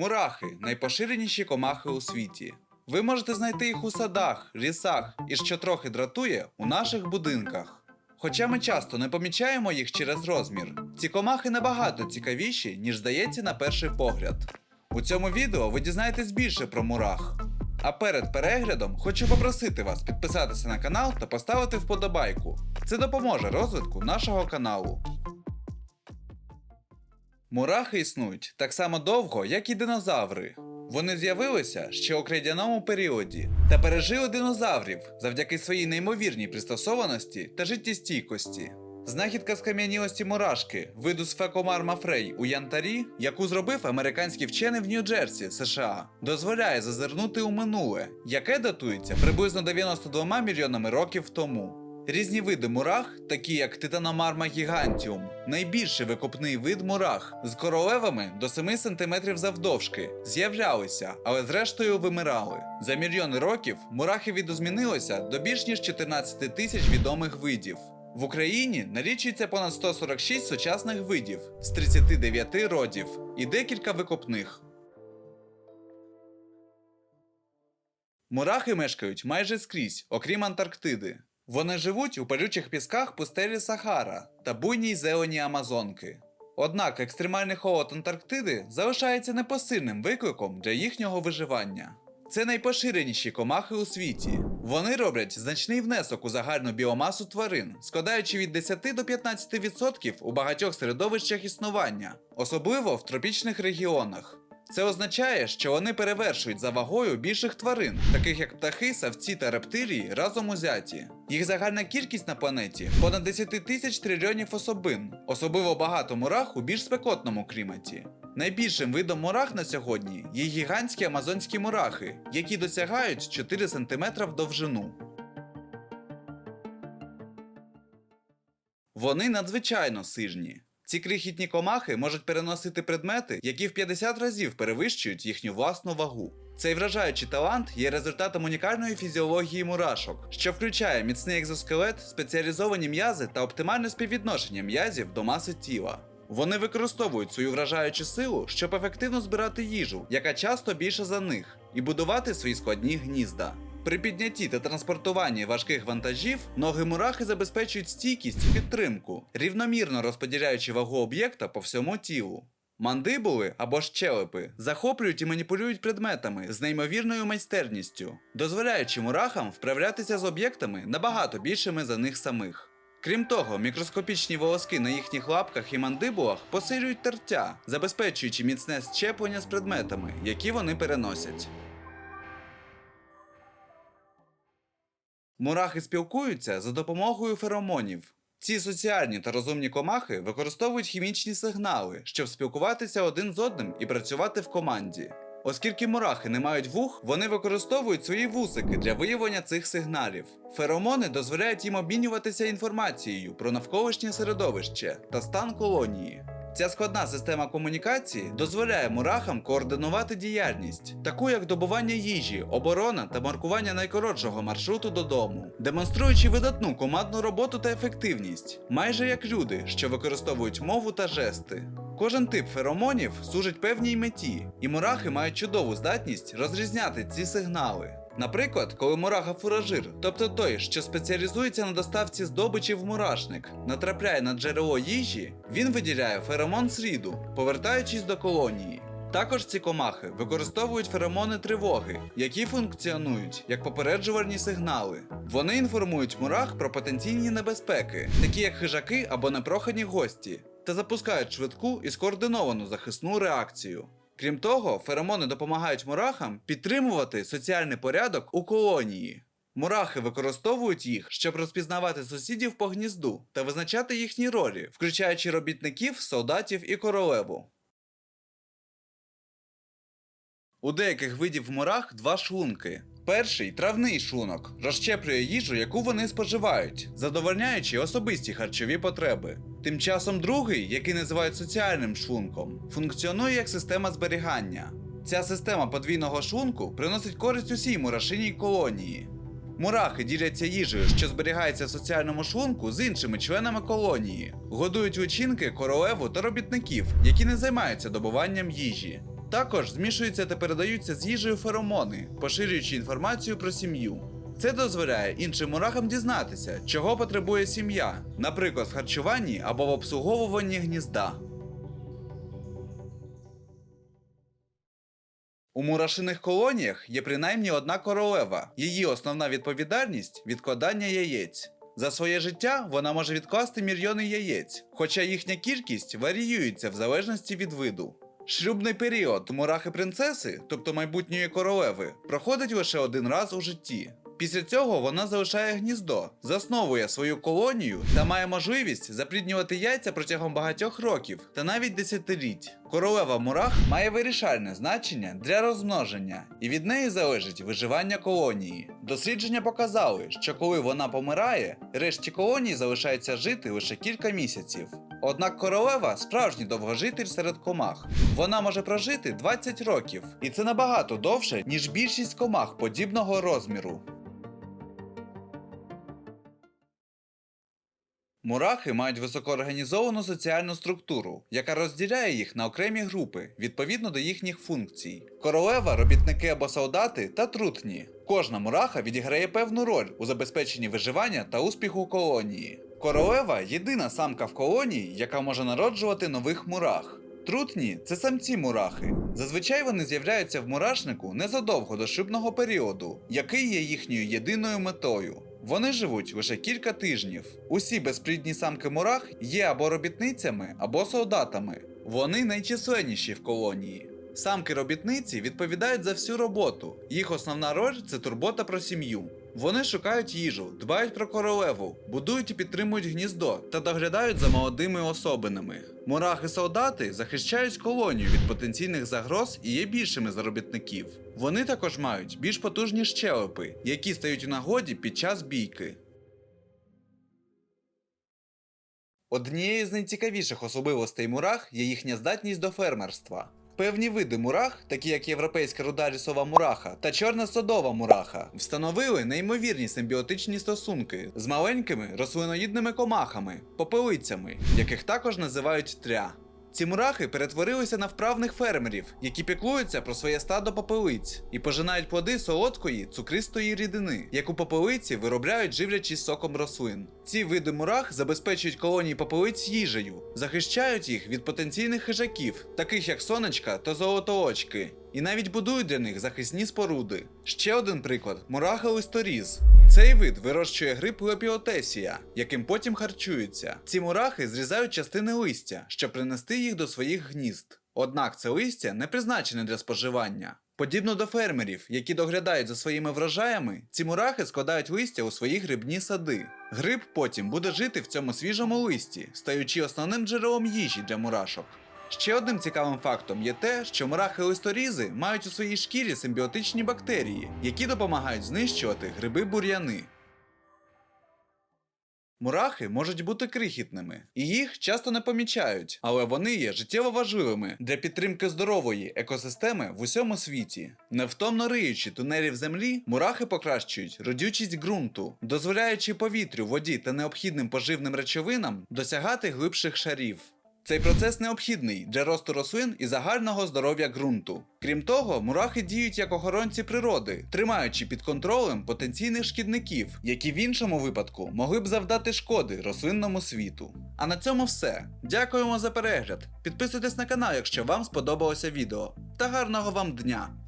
Мурахи найпоширеніші комахи у світі. Ви можете знайти їх у садах, лісах і, що трохи дратує, у наших будинках. Хоча ми часто не помічаємо їх через розмір, ці комахи набагато цікавіші, ніж здається на перший погляд. У цьому відео ви дізнаєтесь більше про мурах. А перед переглядом хочу попросити вас підписатися на канал та поставити вподобайку. Це допоможе розвитку нашого каналу. Мурахи існують так само довго, як і динозаври. Вони з'явилися ще у крейдяному періоді та пережили динозаврів завдяки своїй неймовірній пристосованості та життєстійкості. Знахідка скам'янілості мурашки виду сфекомар мафрей у янтарі, яку зробив американський вчений в Нью-Джерсі, США, дозволяє зазирнути у минуле, яке датується приблизно 92 мільйонами років тому. Різні види мурах, такі як титаномарма гігантіум, найбільший викопний вид мурах з королевами до 7 см завдовжки, з'являлися, але зрештою вимирали. За мільйони років мурахи відозмінилися до більш ніж 14 тисяч відомих видів. В Україні налічується понад 146 сучасних видів з 39 родів і декілька викопних. Мурахи мешкають майже скрізь, окрім Антарктиди. Вони живуть у палючих пісках пустелі Сахара та буйній зелені Амазонки. Однак екстремальний холод Антарктиди залишається непосильним викликом для їхнього виживання. Це найпоширеніші комахи у світі. Вони роблять значний внесок у загальну біомасу тварин, складаючи від 10 до 15% у багатьох середовищах існування, особливо в тропічних регіонах. Це означає, що вони перевершують за вагою більших тварин, таких як птахи, савці та рептилії разом узяті. Їх загальна кількість на планеті понад 10 тисяч трильйонів особин, особливо багато мурах у більш спекотному кліматі. Найбільшим видом мурах на сьогодні є гігантські амазонські мурахи, які досягають 4 см в довжину. Вони надзвичайно сижні. Ці крихітні комахи можуть переносити предмети, які в 50 разів перевищують їхню власну вагу. Цей вражаючий талант є результатом унікальної фізіології мурашок, що включає міцний екзоскелет, спеціалізовані м'язи та оптимальне співвідношення м'язів до маси тіла. Вони використовують свою вражаючу силу, щоб ефективно збирати їжу, яка часто більша за них, і будувати свої складні гнізда. При піднятті та транспортуванні важких вантажів ноги мурахи забезпечують стійкість і підтримку, рівномірно розподіляючи вагу об'єкта по всьому тілу. Мандибули або ж челепи захоплюють і маніпулюють предметами з неймовірною майстерністю, дозволяючи мурахам вправлятися з об'єктами набагато більшими за них самих. Крім того, мікроскопічні волоски на їхніх лапках і мандибулах посилюють тертя, забезпечуючи міцне щеплення з предметами, які вони переносять. Мурахи спілкуються за допомогою феромонів. Ці соціальні та розумні комахи використовують хімічні сигнали, щоб спілкуватися один з одним і працювати в команді. Оскільки мурахи не мають вух, вони використовують свої вусики для виявлення цих сигналів. Феромони дозволяють їм обмінюватися інформацією про навколишнє середовище та стан колонії. Ця складна система комунікації дозволяє мурахам координувати діяльність, таку як добування їжі, оборона та маркування найкоротшого маршруту додому, демонструючи видатну командну роботу та ефективність, майже як люди, що використовують мову та жести. Кожен тип феромонів служить певній меті, і мурахи мають чудову здатність розрізняти ці сигнали. Наприклад, коли мураха фуражир, тобто той, що спеціалізується на доставці здобичі в мурашник, натрапляє на джерело їжі, він виділяє феромон сріду, повертаючись до колонії. Також ці комахи використовують феромони тривоги, які функціонують як попереджувальні сигнали. Вони інформують мурах про потенційні небезпеки, такі як хижаки або непрохані гості, та запускають швидку і скоординовану захисну реакцію. Крім того, феромони допомагають мурахам підтримувати соціальний порядок у колонії. Мурахи використовують їх, щоб розпізнавати сусідів по гнізду та визначати їхні ролі, включаючи робітників, солдатів і королеву. У деяких видів мурах два шлунки. Перший травний шлунок розщеплює їжу, яку вони споживають, задовольняючи особисті харчові потреби. Тим часом другий, який називають соціальним шлунком, функціонує як система зберігання. Ця система подвійного шлунку приносить користь усій мурашиній колонії. Мурахи діляться їжею, що зберігається в соціальному шлунку з іншими членами колонії, годують личинки, королеву та робітників, які не займаються добуванням їжі. Також змішуються та передаються з їжею феромони, поширюючи інформацію про сім'ю. Це дозволяє іншим мурахам дізнатися, чого потребує сім'я, наприклад, в харчуванні або в обслуговуванні гнізда. У мурашиних колоніях є принаймні одна королева. Її основна відповідальність відкладання яєць. За своє життя вона може відкласти мільйони яєць, хоча їхня кількість варіюється в залежності від виду. Шлюбний період мурахи принцеси, тобто майбутньої королеви, проходить лише один раз у житті. Після цього вона залишає гніздо, засновує свою колонію та має можливість запліднювати яйця протягом багатьох років та навіть десятиліть. Королева мурах має вирішальне значення для розмноження, і від неї залежить виживання колонії. Дослідження показали, що коли вона помирає, решті колонії залишається жити лише кілька місяців. Однак королева справжній довгожитель серед комах. Вона може прожити 20 років, і це набагато довше, ніж більшість комах подібного розміру. Мурахи мають високоорганізовану соціальну структуру, яка розділяє їх на окремі групи відповідно до їхніх функцій: королева, робітники або солдати та трутні. Кожна мураха відіграє певну роль у забезпеченні виживання та успіху колонії. Королева єдина самка в колонії, яка може народжувати нових мурах. Трутні це самці мурахи. Зазвичай вони з'являються в мурашнику незадовго до шлюбного періоду, який є їхньою єдиною метою. Вони живуть лише кілька тижнів. Усі безплідні самки мурах є або робітницями, або солдатами. Вони найчисленніші в колонії. Самки робітниці відповідають за всю роботу. Їх основна роль це турбота про сім'ю. Вони шукають їжу, дбають про королеву, будують і підтримують гніздо та доглядають за молодими особинами. Мурахи-солдати захищають колонію від потенційних загроз і є більшими за робітників. Вони також мають більш потужні щелепи, які стають у нагоді під час бійки. Однією з найцікавіших особливостей мурах є їхня здатність до фермерства. Певні види мурах, такі як європейська руда лісова мураха та чорна садова мураха, встановили неймовірні симбіотичні стосунки з маленькими рослиноїдними комахами, попелицями, яких також називають тря. Ці мурахи перетворилися на вправних фермерів, які піклуються про своє стадо попелиць і пожинають плоди солодкої цукристої рідини, яку попелиці виробляють живлячись соком рослин. Ці види мурах забезпечують колонії попелиць їжею, захищають їх від потенційних хижаків, таких як сонечка та золотоочки, і навіть будують для них захисні споруди. Ще один приклад мураха листоріз. Цей вид вирощує гриб лепіотесія, яким потім харчуються. Ці мурахи зрізають частини листя, щоб принести їх до своїх гнізд. Однак це листя не призначене для споживання. Подібно до фермерів, які доглядають за своїми врожаями, ці мурахи складають листя у свої грибні сади. Гриб потім буде жити в цьому свіжому листі, стаючи основним джерелом їжі для мурашок. Ще одним цікавим фактом є те, що мурахи листорізи мають у своїй шкірі симбіотичні бактерії, які допомагають знищувати гриби-бур'яни. Мурахи можуть бути крихітними, і їх часто не помічають, але вони є життєво важливими для підтримки здорової екосистеми в усьому світі. Невтомно риючи тунелі в землі, мурахи покращують родючість ґрунту, дозволяючи повітрю, воді та необхідним поживним речовинам досягати глибших шарів. Цей процес необхідний для росту рослин і загального здоров'я ґрунту. Крім того, мурахи діють як охоронці природи, тримаючи під контролем потенційних шкідників, які в іншому випадку могли б завдати шкоди рослинному світу. А на цьому все. Дякуємо за перегляд. Підписуйтесь на канал, якщо вам сподобалося відео. Та гарного вам дня!